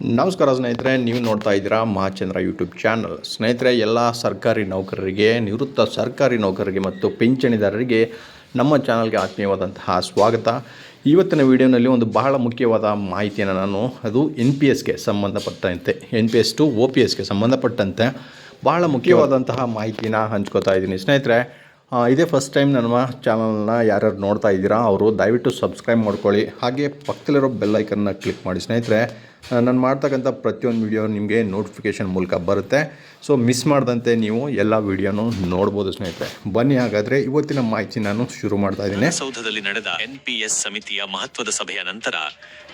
ನಮಸ್ಕಾರ ಸ್ನೇಹಿತರೆ, ನೀವು ನೋಡ್ತಾ ಇದ್ದೀರಾ ಮಹಾಚಂದ್ರ ಯೂಟ್ಯೂಬ್ ಚಾನಲ್. ಸ್ನೇಹಿತರೆ, ಎಲ್ಲ ಸರ್ಕಾರಿ ನೌಕರರಿಗೆ, ನಿವೃತ್ತ ಸರ್ಕಾರಿ ನೌಕರರಿಗೆ ಮತ್ತು ಪಿಂಚಣಿದಾರರಿಗೆ ನಮ್ಮ ಚಾನಲ್ಗೆ ಆತ್ಮೀಯವಾದಂತಹ ಸ್ವಾಗತ. ಇವತ್ತಿನ ವಿಡಿಯೋನಲ್ಲಿ ಒಂದು ಬಹಳ ಮುಖ್ಯವಾದ ಮಾಹಿತಿಯನ್ನು ನಾನು, ಅದು ಎನ್ ಪಿ ಎಸ್ಗೆ ಸಂಬಂಧಪಟ್ಟಂತೆ N P S to O P ಎಸ್ಗೆ ಸಂಬಂಧಪಟ್ಟಂತೆ ಬಹಳ ಮುಖ್ಯವಾದಂತಹ ಮಾಹಿತಿನ ಹಂಚ್ಕೋತಾ ಇದ್ದೀನಿ. ಸ್ನೇಹಿತರೆ ಇದೇ ಫಸ್ಟ್ ಟೈಮ್ ನಮ್ಮ ಚಾನಲ್ನ ಯಾರ್ಯಾರು ನೋಡ್ತಾ ಇದ್ದೀರಾ, ಅವರು ದಯವಿಟ್ಟು ಸಬ್ಸ್ಕ್ರೈಬ್ ಮಾಡ್ಕೊಳ್ಳಿ. ಹಾಗೆ ಪಕ್ಕದಲ್ಲಿರೋ ಬೆಲ್ ಐಕನ್ನ ಕ್ಲಿಕ್ ಮಾಡಿ ಸ್ನೇಹಿತರೆ. ನಾನು ಮಾಡ್ತಕ್ಕಂಥ ಪ್ರತಿಯೊಂದು ವಿಡಿಯೋ ನಿಮಗೆ ನೋಟಿಫಿಕೇಷನ್ ಮೂಲಕ ಬರುತ್ತೆ. ಸೊ ಮಿಸ್ ಮಾಡಿದಂತೆ ನೀವು ಎಲ್ಲ ವಿಡಿಯೋನು ನೋಡ್ಬೋದು ಸ್ನೇಹಿತರೆ. ಬನ್ನಿ ಹಾಗಾದರೆ, ಇವತ್ತಿನ ಮಾಹಿತಿ ನಾನು ಶುರು ಮಾಡ್ತಾ ಇದ್ದೀನಿ. ಸೌಧದಲ್ಲಿ ನಡೆದ ಎನ್ಪಿಎಸ್ ಸಮಿತಿಯ ಮಹತ್ವದ ಸಭೆಯ ನಂತರ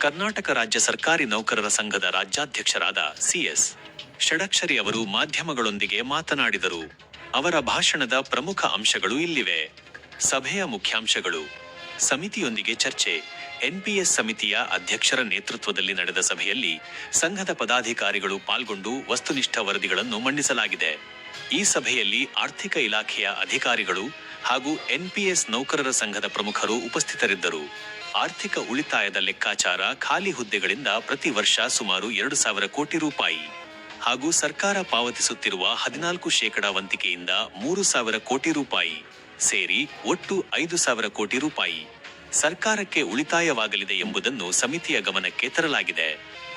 ಕರ್ನಾಟಕ ರಾಜ್ಯ ಸರ್ಕಾರಿ ನೌಕರರ ಸಂಘದ ರಾಜ್ಯಾಧ್ಯಕ್ಷರಾದ ಸಿಎಸ್ ಷಡಕ್ಷರಿ ಅವರು ಮಾಧ್ಯಮಗಳೊಂದಿಗೆ ಮಾತನಾಡಿದರು. ಅವರ ಭಾಷಣದ ಪ್ರಮುಖ ಅಂಶಗಳು ಇಲ್ಲಿವೆ. ಸಭೆಯ ಮುಖ್ಯಾಂಶಗಳು. ಸಮಿತಿಯೊಂದಿಗೆ ಚರ್ಚೆ. ಎನ್ಪಿಎಸ್ ಸಮಿತಿಯ ಅಧ್ಯಕ್ಷರ ನೇತೃತ್ವದಲ್ಲಿ ನಡೆದ ಸಭೆಯಲ್ಲಿ ಸಂಘದ ಪದಾಧಿಕಾರಿಗಳು ಪಾಲ್ಗೊಂಡು ವಸ್ತುನಿಷ್ಠ ವರದಿಗಳನ್ನು ಮಂಡಿಸಲಾಗಿದೆ. ಈ ಸಭೆಯಲ್ಲಿ ಆರ್ಥಿಕ ಇಲಾಖೆಯ ಅಧಿಕಾರಿಗಳು ಹಾಗೂ ಎನ್ಪಿಎಸ್ ನೌಕರರ ಸಂಘದ ಪ್ರಮುಖರು ಉಪಸ್ಥಿತರಿದ್ದರು. ಆರ್ಥಿಕ ಉಳಿತಾಯದ ಲೆಕ್ಕಾಚಾರ ಖಾಲಿ ಹುದ್ದೆಗಳಿಂದ ಪ್ರತಿ ವರ್ಷ ಸುಮಾರು ಎರಡು ಸಾವಿರ ಕೋಟಿ ರೂಪಾಯಿ. ಹಾಗೂ ಸರ್ಕಾರ ಪಾವತಿಸುತ್ತಿರುವ ಹದಿನಾಲ್ಕು ಶೇಕಡಾ ವಂತಿಕೆಯಿಂದ ಮೂರು ಸಾವಿರ ಕೋಟಿ ರೂಪಾಯಿ ಸೇರಿ ಒಟ್ಟು ಐದು ಸಾವಿರ ಕೋಟಿ ರೂಪಾಯಿ ಸರ್ಕಾರಕ್ಕೆ ಉಳಿತಾಯವಾಗಲಿದೆ ಎಂಬುದನ್ನು ಸಮಿತಿಯ ಗಮನಕ್ಕೆ ತರಲಾಗಿದೆ.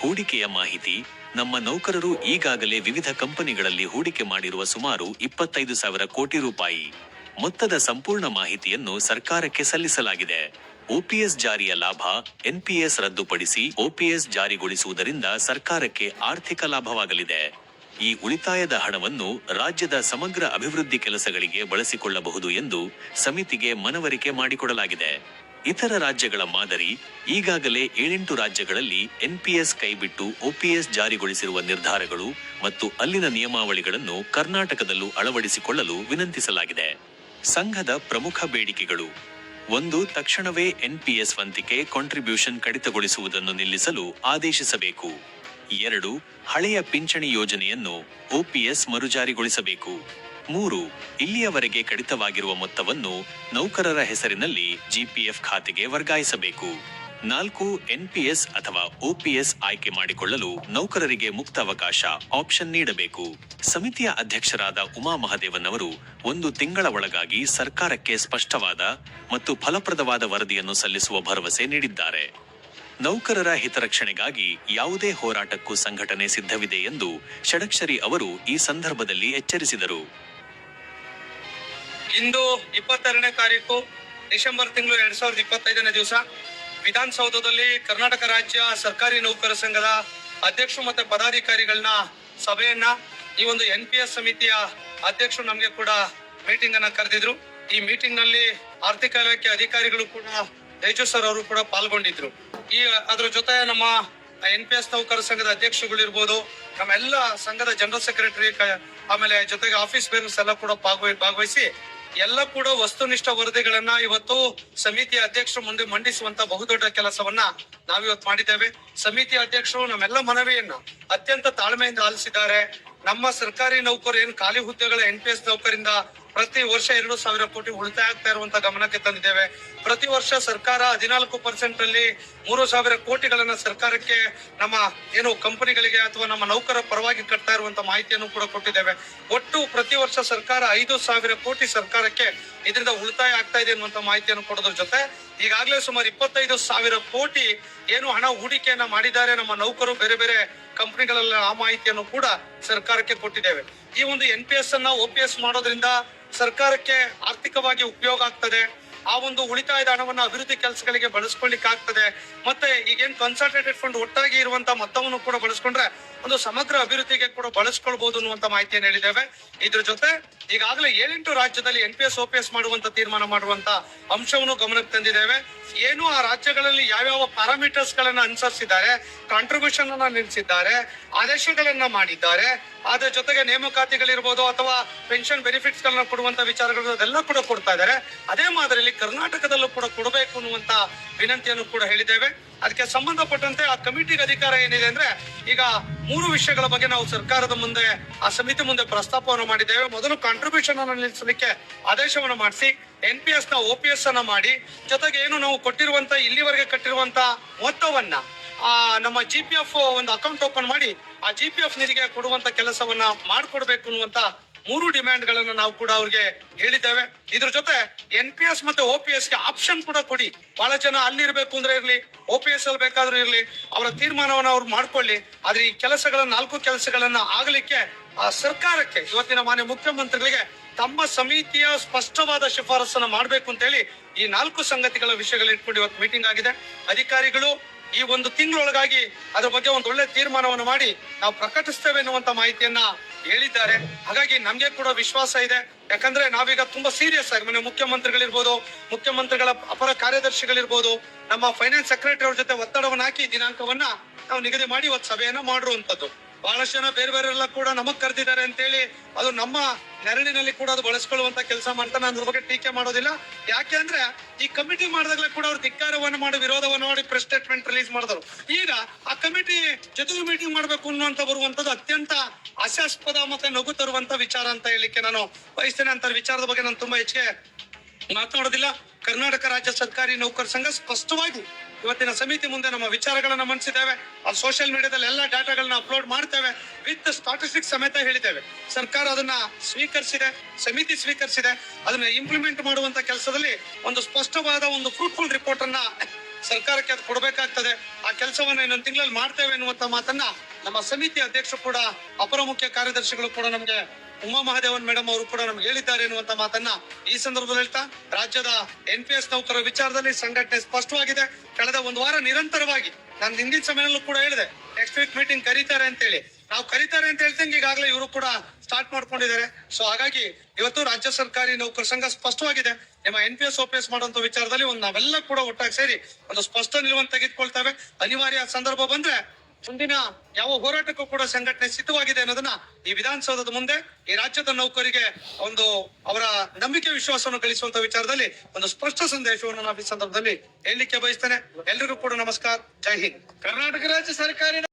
ಹೂಡಿಕೆಯ ಮಾಹಿತಿ, ನಮ್ಮ ನೌಕರರು ಈಗಾಗಲೇ ವಿವಿಧ ಕಂಪನಿಗಳಲ್ಲಿ ಹೂಡಿಕೆ ಮಾಡಿರುವ ಸುಮಾರು ಇಪ್ಪತ್ತೈದು ಸಾವಿರ ಕೋಟಿ ರೂಪಾಯಿ. ಮೊತ್ತದ ಸಂಪೂರ್ಣ ಮಾಹಿತಿಯನ್ನು ಸರ್ಕಾರಕ್ಕೆ ಸಲ್ಲಿಸಲಾಗಿದೆ. ಒಪಿಎಸ್ ಜಾರಿಯ ಲಾಭ ಎನ್ಪಿಎಸ್ ರದ್ದುಪಡಿಸಿ ಒಪಿಎಸ್ ಜಾರಿಗೊಳಿಸುವುದರಿಂದ ಸರ್ಕಾರಕ್ಕೆ ಆರ್ಥಿಕ ಲಾಭವಾಗಲಿದೆ. ಈ ಉಳಿತಾಯದ ಹಣವನ್ನು ರಾಜ್ಯದ ಸಮಗ್ರ ಅಭಿವೃದ್ಧಿ ಕೆಲಸಗಳಿಗೆ ಬಳಸಿಕೊಳ್ಳಬಹುದು ಎಂದು ಸಮಿತಿಗೆ ಮನವರಿಕೆ ಮಾಡಿಕೊಡಲಾಗಿದೆ. ಇತರ ರಾಜ್ಯಗಳ ಮಾದರಿ ಈಗಾಗಲೇ ಏಳೆಂಟು ರಾಜ್ಯಗಳಲ್ಲಿ ಎನ್ಪಿಎಸ್ ಕೈಬಿಟ್ಟು ಒಪಿಎಸ್ ಜಾರಿಗೊಳಿಸಿರುವ ನಿರ್ಧಾರಗಳು ಮತ್ತು ಅಲ್ಲಿನ ನಿಯಮಾವಳಿಗಳನ್ನು ಕರ್ನಾಟಕದಲ್ಲೂ ಅಳವಡಿಸಿಕೊಳ್ಳಲು ವಿನಂತಿಸಲಾಗಿದೆ. ಸಂಘದ ಪ್ರಮುಖ ಬೇಡಿಕೆಗಳು. ಒಂದು ತಕ್ಷಣವೇ ಎನ್ಪಿಎಸ್ ವಂತಿಕೆ ಕಾಂಟ್ರಿಬ್ಯೂಷನ್ ಕಡಿತಗೊಳಿಸುವುದನ್ನು ನಿಲ್ಲಿಸಲು ಆದೇಶಿಸಬೇಕು. ಎರಡು, ಹಳೆಯ ಪಿಂಚಣಿ ಯೋಜನೆಯನ್ನು ಓಪಿಎಸ್ ಮರುಜಾರಿಗೊಳಿಸಬೇಕು. ಮೂರು, ಇಲ್ಲಿಯವರೆಗೆ ಕಡಿತವಾಗಿರುವ ಮೊತ್ತವನ್ನು ನೌಕರರ ಹೆಸರಿನಲ್ಲಿ ಜಿಪಿಎಫ್ ಖಾತೆಗೆ ವರ್ಗಾಯಿಸಬೇಕು. ನಾಲ್ಕು ಎನ್ಪಿಎಸ್ ಅಥವಾ ಒಪಿಎಸ್ ಆಯ್ಕೆ ಮಾಡಿಕೊಳ್ಳಲು ನೌಕರರಿಗೆ ಮುಕ್ತ ಅವಕಾಶ ಆಪ್ಷನ್ ನೀಡಬೇಕು. ಸಮಿತಿಯ ಅಧ್ಯಕ್ಷರಾದ ಉಮಾ ಮಹದೇವನ್ ಅವರು ಒಂದು ತಿಂಗಳ ಒಳಗಾಗಿ ಸರ್ಕಾರಕ್ಕೆ ಸ್ಪಷ್ಟವಾದ ಮತ್ತು ಫಲಪ್ರದವಾದ ವರದಿಯನ್ನು ಸಲ್ಲಿಸುವ ಭರವಸೆ ನೀಡಿದ್ದಾರೆ. ನೌಕರರ ಹಿತರಕ್ಷಣೆಗಾಗಿ ಯಾವುದೇ ಹೋರಾಟಕ್ಕೂ ಸಂಘಟನೆ ಸಿದ್ಧವಿದೆ ಎಂದು ಷಡಕ್ಷರಿ ಅವರು ಈ ಸಂದರ್ಭದಲ್ಲಿ ಎಚ್ಚರಿಸಿದರು. ಇಂದು ಇಪ್ಪತ್ತೆರಡನೇ ತಾರೀಕು ಡಿಸೆಂಬರ್ ತಿಂಗಳು ಎರಡ್ ಸಾವಿರದ ಇಪ್ಪತ್ತೈದನೇ ದಿವಸ. ವಿಧಾನಸೌಧದಲ್ಲಿ ಕರ್ನಾಟಕ ರಾಜ್ಯ ಸರ್ಕಾರಿ ನೌಕರ ಸಂಘದ ಅಧ್ಯಕ್ಷರು ಮತ್ತೆ ಪದಾಧಿಕಾರಿಗಳನ್ನ ಸಭೆಯನ್ನ ಈ ಒಂದು ಎನ್ ಪಿ ಎಸ್ ಸಮಿತಿಯ ಅಧ್ಯಕ್ಷರು ನಮಗೆ ಕೂಡ ಮೀಟಿಂಗ್ ಅನ್ನ ಕರೆದಿದ್ರು. ಈ ಮೀಟಿಂಗ್ನಲ್ಲಿ ಆರ್ಥಿಕ ಇಲಾಖೆ ಅಧಿಕಾರಿಗಳು ಕೂಡ ದೈಜು ಸರ್ ಅವರು ಕೂಡ ಪಾಲ್ಗೊಂಡಿದ್ರು. ಈ, ಅದ್ರ ಜೊತೆ ನಮ್ಮ ಎನ್ ಪಿ ಎಸ್ ನೌಕರ ಸಂಘದ ಅಧ್ಯಕ್ಷರುಗಳಿರ್ಬೋದು ನಮ್ಮೆಲ್ಲ ಸಂಘದ ಜನರಲ್ ಸೆಕ್ರೆಟರಿ ಆಮೇಲೆ ಜೊತೆಗೆ ಆಫೀಸ್ ಬೇರೆಸ್ ಎಲ್ಲ ಕೂಡ ಭಾಗವಹಿ, ಭಾಗವಹಿಸಿ ಎಲ್ಲ ಕೂಡ ವಸ್ತುನಿಷ್ಠ ವರದಿಗಳನ್ನ ಇವತ್ತು ಸಮಿತಿಯ ಅಧ್ಯಕ್ಷರು ಮುಂದೆ ಮಂಡಿಸುವಂತ ಬಹುದೊಡ್ಡ ಕೆಲಸವನ್ನ ನಾವಿವತ್ತು ಮಾಡಿದ್ದೇವೆ. ಸಮಿತಿ ಅಧ್ಯಕ್ಷರು ನಮ್ಮೆಲ್ಲ ಮನವಿಯನ್ನ ಅತ್ಯಂತ ತಾಳ್ಮೆಯಿಂದ ಆಲಿಸಿದ್ದಾರೆ. ನಮ್ಮ ಸರ್ಕಾರಿ ನೌಕರು ಏನ್ ಖಾಲಿ ಹುದ್ದೆಗಳ ಎನ್ ಪಿ ಎಸ್ ನೌಕರಿಂದ ಪ್ರತಿ ವರ್ಷ ಎರಡು ಸಾವಿರ ಕೋಟಿ ಉಳಿತಾಯ ಆಗ್ತಾ ಇರುವಂತ ಗಮನಕ್ಕೆ ತಂದಿದ್ದೇವೆ. ಪ್ರತಿ ವರ್ಷ ಸರ್ಕಾರ ಹದಿನಾಲ್ಕು ಪರ್ಸೆಂಟ್ ಅಲ್ಲಿ ಮೂರು ಸಾವಿರ ಕೋಟಿಗಳನ್ನ ಸರ್ಕಾರಕ್ಕೆ ನಮ್ಮ ಏನು ಕಂಪನಿಗಳಿಗೆ ಅಥವಾ ನಮ್ಮ ನೌಕರ ಪರವಾಗಿ ಕಟ್ತಾ ಇರುವಂತ ಮಾಹಿತಿಯನ್ನು ಕೂಡ ಕೊಟ್ಟಿದ್ದೇವೆ. ಒಟ್ಟು ಪ್ರತಿ ವರ್ಷ ಸರ್ಕಾರ ಐದು ಸಾವಿರ ಕೋಟಿ ಸರ್ಕಾರಕ್ಕೆ ಇದರಿಂದ ಉಳಿತಾಯ ಆಗ್ತಾ ಇದೆ ಅನ್ನುವಂತ ಮಾಹಿತಿಯನ್ನು ಕೊಡೋದ್ರ ಜೊತೆ ಈಗಾಗಲೇ ಸುಮಾರು ಇಪ್ಪತ್ತೈದು ಸಾವಿರ ಕೋಟಿ ಏನು ಹಣ ಹೂಡಿಕೆಯನ್ನ ಮಾಡಿದ್ದಾರೆ ನಮ್ಮ ನೌಕರು, ಬೇರೆ ಬೇರೆ ಕಂಪನಿಗಳಲ್ಲ ಆ ಮಾಹಿತಿಯನ್ನು ಕೂಡ ಸರ್ಕಾರಕ್ಕೆ ಕೊಟ್ಟಿದ್ದೇವೆ. ಈ ಒಂದು ಎನ್ ಪಿ ಎಸ್ ಅನ್ನ ಒ ಪಿ ಎಸ್ ಮಾಡೋದ್ರಿಂದ ಸರ್ಕಾರಕ್ಕೆ ಆರ್ಥಿಕವಾಗಿ ಉಪಯೋಗ ಆಗ್ತದೆ. ಆ ಒಂದು ಉಳಿತಾಯದ ಹಣವನ್ನು ಅಭಿವೃದ್ಧಿ ಕೆಲಸಗಳಿಗೆ ಬಳಸ್ಕೊಳ್ಳಿಕ್ಕೆ ಆಗ್ತದೆ ಮತ್ತೆ ಈಗೇನ್ ಕನ್ಸಲ್ಟೇಟೆಡ್ ಫಂಡ್ ಒಟ್ಟಾಗಿ ಇರುವಂತ ಮೊತ್ತವನ್ನು ಕೂಡ ಬಳಸ್ಕೊಂಡ್ರೆ ಒಂದು ಸಮಗ್ರ ಅಭಿವೃದ್ಧಿಗೆ ಕೂಡ ಬಳಸ್ಕೊಳ್ಬಹುದು ಅನ್ನುವಂತ ಮಾಹಿತಿಯನ್ನು ಹೇಳಿದ್ದೇವೆ. ಇದ್ರ ಜೊತೆ ಈಗಾಗಲೇ ಏಳೆಂಟು ರಾಜ್ಯದಲ್ಲಿ ಎನ್ ಪಿ ಎಸ್ ಓಪಿಎಸ್ ಮಾಡುವಂತ ತೀರ್ಮಾನ ಮಾಡುವಂತ ಅಂಶವನ್ನು ಗಮನಕ್ಕೆ ತಂದಿದ್ದೇವೆ. ಏನು ಆ ರಾಜ್ಯಗಳಲ್ಲಿ ಯಾವ್ಯಾವ ಪ್ಯಾರಾಮೀಟರ್ಸ್ ಗಳನ್ನ ಅನುಸರಿಸಿದ್ದಾರೆ ಕಾಂಟ್ರಿಬ್ಯೂಷನ್ ಅನ್ನ ನಿಲ್ಲಿಸಿದ್ದಾರೆ ಆದೇಶಗಳನ್ನ ಮಾಡಿದ್ದಾರೆ, ಅದರ ಜೊತೆಗೆ ನೇಮಕಾತಿಗಳಿರ್ಬೋದು ಅಥವಾ ಪೆನ್ಷನ್ ಬೆನಿಫಿಟ್ಸ್ ಗಳನ್ನ ಕೊಡುವಂತ ವಿಚಾರಗಳು ಅದೆಲ್ಲ ಕೂಡ ಕೊಡ್ತಾ ಇದ್ದಾರೆ. ಅದೇ ಮಾದರಿಯಲ್ಲಿ ಕರ್ನಾಟಕದಲ್ಲೂ ಕೂಡ ಕೊಡಬೇಕು ಅನ್ನುವಂತ ವಿನಂತಿಯನ್ನು ಕೂಡ ಹೇಳಿದ್ದೇವೆ. ಅದಕ್ಕೆ ಸಂಬಂಧಪಟ್ಟಂತೆ ಆ ಕಮಿಟಿಗೆ ಅಧಿಕಾರ ಏನಿದೆ ಅಂದ್ರೆ ಈಗ ಮೂರು ವಿಷಯಗಳ ಬಗ್ಗೆ ನಾವು ಸರ್ಕಾರದ ಮುಂದೆ, ಆ ಸಮಿತಿ ಮುಂದೆ ಪ್ರಸ್ತಾಪವನ್ನು ಮಾಡಿದ್ದೇವೆ. ಮೊದಲು ಕಾಂಟ್ರಿಬ್ಯೂಷನ್ ಅನ್ನು ನಿಲ್ಲಿಸಲಿಕ್ಕೆ ಆದೇಶವನ್ನು ಮಾಡಿಸಿ ಎನ್ ಪಿ ಎಸ್ನ ಓ ಪಿ ಎಸ್ ಅನ್ನ ಮಾಡಿ, ಜೊತೆಗೆ ಏನು ನಾವು ಕೊಟ್ಟಿರುವಂತ, ಇಲ್ಲಿವರೆಗೆ ಕಟ್ಟಿರುವಂತ ಮೊತ್ತವನ್ನ, ಆ, ನಮ್ಮ ಜಿ ಪಿ ಎಫ್ ಒಂದು ಅಕೌಂಟ್ ಓಪನ್ ಮಾಡಿ, ಆ ಜಿ ಪಿ ಎಫ್ ನಿಧಿಗೆ ಕೊಡುವಂತ ಕೆಲಸವನ್ನ ಮಾಡಿಕೊಡ್ಬೇಕು ಅನ್ನುವಂತ ಮೂರು ಡಿಮ್ಯಾಂಡ್ ಗಳನ್ನ ನಾವು ಕೂಡ ಅವ್ರಿಗೆ ಹೇಳಿದ್ದೇವೆ. ಇದ್ರ ಜೊತೆ ಎನ್ ಪಿ ಎಸ್ ಮತ್ತೆ ಒ ಪಿ ಎಸ್ಗೆ ಆಪ್ಷನ್ ಕೂಡ ಕೊಡಿ. ಬಹಳ ಜನ ಅಲ್ಲಿರ್ಬೇಕು ಅಂದ್ರೆ ಇರ್ಲಿ ಒ ಪಿ ಎಸ್ ಅಲ್ಲಿ ಬೇಕಾದ್ರೂ ಇರ್ಲಿ, ಅವರ ತೀರ್ಮಾನವನ್ನು ಅವ್ರು ಮಾಡ್ಕೊಳ್ಳಿ. ಆದ್ರೆ ಈ ಕೆಲಸಗಳ ನಾಲ್ಕು ಕೆಲಸಗಳನ್ನ ಆಗಲಿಕ್ಕೆ ಆ ಸರ್ಕಾರಕ್ಕೆ, ಇವತ್ತಿನ ಮಾನ್ಯ ಮುಖ್ಯಮಂತ್ರಿಗಳಿಗೆ ತಮ್ಮ ಸಮಿತಿಯ ಸ್ಪಷ್ಟವಾದ ಶಿಫಾರಸನ್ನ ಮಾಡಬೇಕು ಅಂತ ಹೇಳಿ ಈ ನಾಲ್ಕು ಸಂಗತಿಗಳ ವಿಷಯಗಳು ಇಟ್ಕೊಂಡು ಇವತ್ತು ಮೀಟಿಂಗ್ ಆಗಿದೆ. ಅಧಿಕಾರಿಗಳು ಈ ಒಂದು ತಿಂಗಳೊಳಗಾಗಿ ಅದರ ಬಗ್ಗೆ ಒಂದು ಒಳ್ಳೆ ತೀರ್ಮಾನವನ್ನು ಮಾಡಿ ನಾವು ಪ್ರಕಟಿಸ್ತೇವೆ ಎನ್ನುವಂತ ಮಾಹಿತಿಯನ್ನ ಹೇಳಿದ್ದಾರೆ. ಹಾಗಾಗಿ ನಮ್ಗೆ ಕೂಡ ವಿಶ್ವಾಸ ಇದೆ. ಯಾಕಂದ್ರೆ ನಾವೀಗ ತುಂಬಾ ಸೀರಿಯಸ್ ಆಗಿ, ಮನೆ ಮುಖ್ಯಮಂತ್ರಿಗಳಿರ್ಬೋದು, ಮುಖ್ಯಮಂತ್ರಿಗಳ ಅಪರ ಕಾರ್ಯದರ್ಶಿಗಳಿರ್ಬೋದು, ನಮ್ಮ ಫೈನಾನ್ಸ್ ಸೆಕ್ರೆಟರಿ ಅವ್ರ ಜೊತೆ ಒತ್ತಡವನ್ನು ಹಾಕಿ ದಿನಾಂಕವನ್ನ ನಾವು ನಿಗದಿ ಮಾಡಿ ಇವತ್ತು ಸಭೆಯನ್ನ ಮಾಡಿರುವಂತದ್ದು ಬಹಳಷ್ಟು ಜನ ಬೇರೆ ಬೇರೆ ಎಲ್ಲ ಕೂಡ ನಮಗ್ ಕರೆದಿದ್ದಾರೆ ಅಂತೇಳಿ ಅದು ನಮ್ಮ ನೆರಳಿನಲ್ಲಿ ಕೂಡ ಅದು ಬಳಸ್ಕೊಳ್ಳುವಂತ ಕೆಲಸ ಮಾಡ್ತಾ ನಾನು ಅದ್ರ ಬಗ್ಗೆ ಟೀಕೆ ಮಾಡೋದಿಲ್ಲ. ಯಾಕೆ ಅಂದ್ರೆ ಈ ಕಮಿಟಿ ಮಾಡಿದಾಗಲೇ ಕೂಡ ಅವ್ರು ಧಿಕ್ಕಾರವನ್ನು ಮಾಡಿ, ವಿರೋಧವನ್ನು ಮಾಡಿ ಪ್ರೆಸ್ ಸ್ಟೇಟ್ಮೆಂಟ್ ರಿಲೀಸ್ ಮಾಡಿದ್ರು ಈಗ ಆ ಕಮಿಟಿ ಜೊತೆಗೆ ಮೀಟಿಂಗ್ ಮಾಡಬೇಕು ಅನ್ನುವಂತ ಬರುವಂತದ್ದು ಅತ್ಯಂತ ಹಾಸ್ಯಾಸ್ಪದ ಮತ್ತೆ ನಗು ತರುವಂತ ವಿಚಾರ ಅಂತ ಹೇಳಿಕ್ಕೆ ನಾನು ಬಯಸ್ತೇನೆ. ಅಂತ ವಿಚಾರದ ಬಗ್ಗೆ ನಾನು ತುಂಬಾ ಹೆಚ್ಚಿಗೆ ಮಾತನಾಡೋದಿಲ್ಲ. ಕರ್ನಾಟಕ ರಾಜ್ಯ ಸರ್ಕಾರಿ ನೌಕರ ಸಂಘ ಸ್ಪಷ್ಟವಾಗಿ ಇವತ್ತಿನ ಸಮಿತಿ ಮುಂದೆ ನಮ್ಮ ವಿಚಾರಗಳನ್ನು ಮಂಡಿಸಿದ್ದೇವೆ. ಅಲ್ಲಿ ಸೋಷಿಯಲ್ ಮೀಡಿಯಾದಲ್ಲಿ ಎಲ್ಲ ಡಾಟಾಗಳನ್ನ ಅಪ್ಲೋಡ್ ಮಾಡ್ತೇವೆ. ವಿತ್ ಸ್ಟಾಟಿಸ್ಟಿಕ್ಸ್ ಸಮೇತ ಹೇಳಿದ್ದೇವೆ. ಸರ್ಕಾರ ಅದನ್ನ ಸ್ವೀಕರಿಸಿದೆ, ಸಮಿತಿ ಸ್ವೀಕರಿಸಿದೆ. ಅದನ್ನ ಇಂಪ್ಲಿಮೆಂಟ್ ಮಾಡುವಂತ ಕೆಲಸದಲ್ಲಿ ಒಂದು ಸ್ಪಷ್ಟವಾದ ಒಂದು ಫ್ರೂಟ್ಫುಲ್ ರಿಪೋರ್ಟ್ ಅನ್ನ ಸರ್ಕಾರಕ್ಕೆ ಅದು ಕೊಡಬೇಕಾಗ್ತದೆ. ಆ ಕೆಲಸವನ್ನ ಇನ್ನೊಂದು ತಿಂಗಳಲ್ಲಿ ಮಾಡ್ತೇವೆ ಎನ್ನುವಂತ ಮಾತನ್ನ ನಮ್ಮ ಸಮಿತಿ ಅಧ್ಯಕ್ಷರು ಕೂಡ, ಅಪರ ಮುಖ್ಯ ಕಾರ್ಯದರ್ಶಿಗಳು ಕೂಡ ನಮಗೆ ಉಮಾ ಮಹಾದೇವನ್ ಮೇಡಮ್ ಅವರು ಕೂಡ ನಮ್ಗೆ ಹೇಳಿದ್ದಾರೆ ಎನ್ನುವಂತ ಮಾತನ್ನ ಈ ಸಂದರ್ಭದಲ್ಲಿ ಹೇಳ್ತಾ, ರಾಜ್ಯದ ಎನ್ ಪಿ ಎಸ್ ನೌಕರರ ವಿಚಾರದಲ್ಲಿ ಸಂಘಟನೆ ಸ್ಪಷ್ಟವಾಗಿದೆ. ಕಳೆದ ಒಂದು ವಾರ ನಿರಂತರವಾಗಿ ನಾನು ಹಿಂದಿನ ಸಮಯದಲ್ಲೂ ಕೂಡ ಹೇಳಿದೆ ನೆಕ್ಸ್ಟ್ ವೀಕ್ ಮೀಟಿಂಗ್ ಕರೀತಾರೆ ಅಂತ ಹೇಳಿ ನಾವು ಕರೀತಾರೆ ಅಂತ ಹೇಳ್ತಂಗೆ ಈಗಾಗಲೇ ಇವರು ಕೂಡ ಸ್ಟಾರ್ಟ್ ಮಾಡ್ಕೊಂಡಿದ್ದಾರೆ. ಸೊ ಹಾಗಾಗಿ ಇವತ್ತು ರಾಜ್ಯ ಸರ್ಕಾರಿ ನೌಕರ ಸಂಘ ಸ್ಪಷ್ಟವಾಗಿದೆ. ನಿಮ್ಮ ಎನ್ ಪಿ ಎಸ್ ಓಪಿಎಸ್ ಮಾಡುವಂತ ವಿಚಾರದಲ್ಲಿ ಒಂದು ನಾವೆಲ್ಲ ಕೂಡ ಒಟ್ಟಾಗಿ ಸೇರಿ ಒಂದು ಸ್ಪಷ್ಟ ನಿಲುವನ್ನು ತೆಗೆದುಕೊಳ್ತೇವೆ. ಅನಿವಾರ್ಯ ಸಂದರ್ಭ ಬಂದ್ರೆ ಮುಂದಿನ ಯಾವ ಹೋರಾಟಕ್ಕೂ ಕೂಡ ಸಂಘಟನೆ ಸಿದ್ಧವಾಗಿದೆ ಅನ್ನೋದನ್ನ ಈ ವಿಧಾನಸೌಧದ ಮುಂದೆ ಈ ರಾಜ್ಯದ ನೌಕರಿಗೆ ಒಂದು ಅವರ ನಂಬಿಕೆ ವಿಶ್ವಾಸವನ್ನು ಗಳಿಸುವಂತ ವಿಚಾರದಲ್ಲಿ ಒಂದು ಸ್ಪಷ್ಟ ಸಂದೇಶವನ್ನು ನಾವು ಈ ಸಂದರ್ಭದಲ್ಲಿ ಹೇಳಲಿಕ್ಕೆ ಬಯಸ್ತೇನೆ. ಎಲ್ಲರಿಗೂ ಕೂಡ ನಮಸ್ಕಾರ. ಜೈ ಹಿಂದ್. ಕರ್ನಾಟಕ ರಾಜ್ಯ ಸರ್ಕಾರಿ